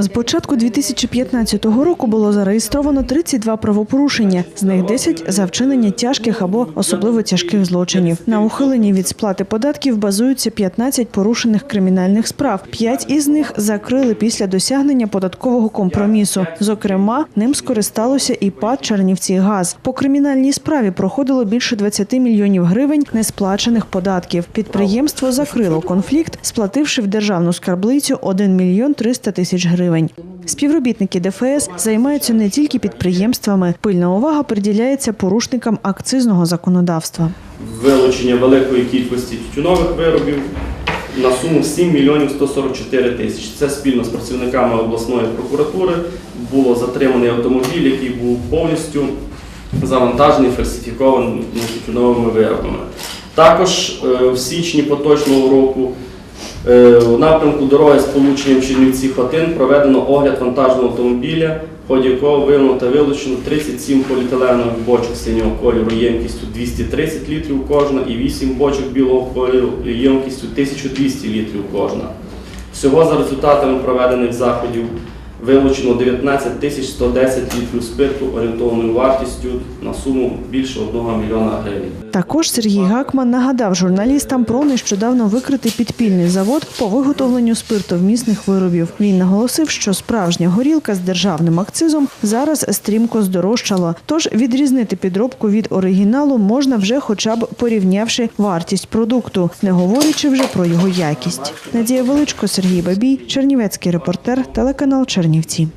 З початку 2015 року було зареєстровано 32 правопорушення, з них 10 за вчинення тяжких або особливо тяжких злочинів. На ухиленні від сплати податків базуються 15 порушених кримінальних справ. П'ять із них закрили після досягнення податкового компромісу. Зокрема, ним скористалося і ПАД Чернівці Газ. По кримінальній справі проходило більше 20 мільйонів гривень несплачених податків. Підприємство закрило конфлікт, сплативши в державну скарблицю 1 мільйон 300 тисяч гривень. Співробітники ДФС займаються не тільки підприємствами. Пильна увага приділяється порушникам акцизного законодавства. вилучення великої кількості тютюнових виробів на суму 7 мільйонів 144 тисячі. Це спільно з працівниками обласної прокуратури було затриманий автомобіль, який був повністю завантажений фальсифікованими тютюновими виробами. Також е, в січні поточного року у напрямку дороги з полученням Чернівці Хотин проведено огляд вантажного автомобіля, в ході якого виявлено та вилучено 37 поліетиленових бочок синього кольору ємкістю 230 літрів кожна і 8 бочок білого кольору ємкістю 1200 літрів кожна. Всього за результатами проведених заходів вилучено 19 тисяч 110 літрів спирту орієнтовною вартістю на суму більше 1 мільйона гривень. Також Сергій Гакман нагадав журналістам про нещодавно викритий підпільний завод по виготовленню спиртовмісних виробів. Він наголосив, що справжня горілка з державним акцизом зараз стрімко здорожчала. Тож відрізнити підробку від оригіналу можна вже, хоча б порівнявши вартість продукту, не говорячи вже про його якість. Надія Величко, Сергій Бабій, Чернівецький репортер, телеканал Чернівці.